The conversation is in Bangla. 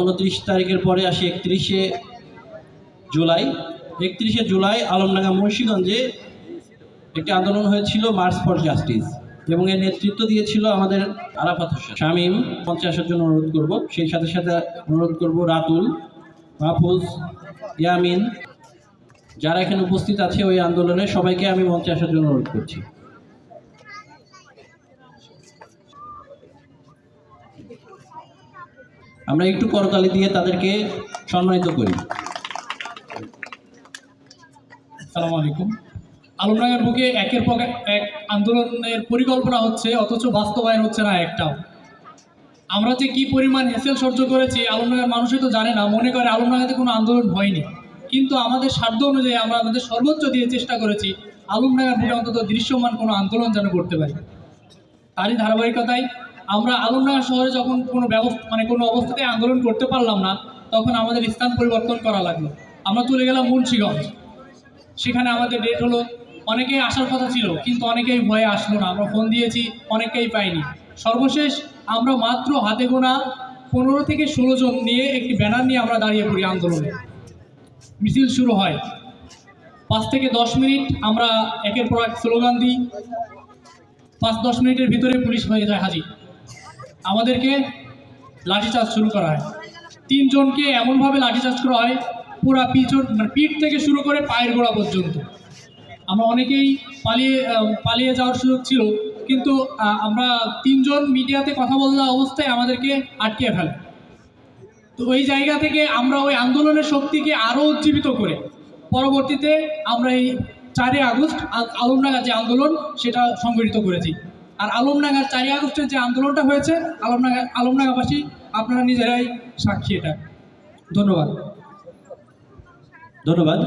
উনত্রিশ তারিখের পরে আসি একত্রিশে জুলাই। একত্রিশে জুলাই আলমডাঙ্গা মুন্সীগঞ্জে একটি আন্দোলন হয়েছিল মার্চ ফর জাস্টিস এবং এর নেতৃত্ব দিয়েছিল আমাদের আরাফাত হোসেন। শামীম মঞ্চে আসার জন্য অনুরোধ করব, সেই সাথে সাথে অনুরোধ করব রাতুল, মাহফুজ, ইয়ামিন, যারা এখানে উপস্থিত আছে ওই আন্দোলনে সবাইকে আমি মঞ্চে আসার জন্য অনুরোধ করছি। আমরা একটু করতালি দিয়ে তাদেরকে সম্মানিত করি। সালাম আলাইকুম। আলমডাঙ্গার বুকে একের পর এক আন্দোলনের পরিকল্পনা হচ্ছে, অথচ বাস্তবায়ন হচ্ছে না একটাও। আমরা যে কি পরিমাণ হেসেল সহ্য করেছি, আলমডাঙ্গার মানুষই তো জানে না। মনে করে আলমডাঙ্গাতে কোনো আন্দোলন হয়নি। কিন্তু আমাদের সাধ্য অনুযায়ী আমরা আমাদের সর্বোচ্চ দিয়ে চেষ্টা করেছি, আলমডাঙ্গার বুকে অন্তত দৃশ্যমান কোনো আন্দোলন যেন করতে পারি। তারই ধারাবাহিকতায় আমরা আলমডাঙ্গা শহরে যখন কোনো ব্যবস্থা মানে কোনো অবস্থাতে আন্দোলন করতে পারলাম না, তখন আমাদের স্থান পরিবর্তন করা লাগল। আমরা চলে গেলাম মুন্সিগঞ্জ। সেখানে আমাদের ডেট হলো, অনেকেই আসার কথা ছিল, কিন্তু অনেকেই ভয়ে আসলো না। আমরা ফোন দিয়েছি অনেকেই পাইনি। সর্বশেষ আমরা মাত্র হাতে গোনা পনেরো থেকে ষোলো জন নিয়ে একটি ব্যানার নিয়ে আমরা দাঁড়িয়ে পড়ি আন্দোলনে। মিছিল শুরু হয়। পাঁচ থেকে দশ মিনিট আমরা একের পর এক স্লোগান দিই। পাঁচ দশ মিনিটের ভিতরে পুলিশ হয়ে যায় হাজির। আমাদেরকে লাঠিচার্জ শুরু করা হয়। তিনজনকে এমনভাবে লাঠিচার্জ করা হয়, পুরা পিছন মানে পিঠ থেকে শুরু করে পায়ের গোড়া পর্যন্ত। আমরা অনেকেই পালিয়ে পালিয়ে যাওয়ার সুযোগ ছিল, কিন্তু আমরা তিনজন মিডিয়াতে কথা বলা অবস্থায় আমাদেরকে আটকে ফেলে। তো ওই জায়গা থেকে আমরা ওই আন্দোলনের শক্তিকে আরও উজ্জীবিত করে, পরবর্তীতে আমরা এই চারই আগস্ট আলমডাঙ্গা যে আন্দোলন, সেটা সংগঠিত করেছি। আর আলমডাঙ্গার চারই আগস্টের যে আন্দোলনটা হয়েছে, আলমডাঙ্গা, আলমডাঙ্গাবাসী আপনারা নিজেরাই সাক্ষী এটা। ধন্যবাদ। ধন্যবাদ।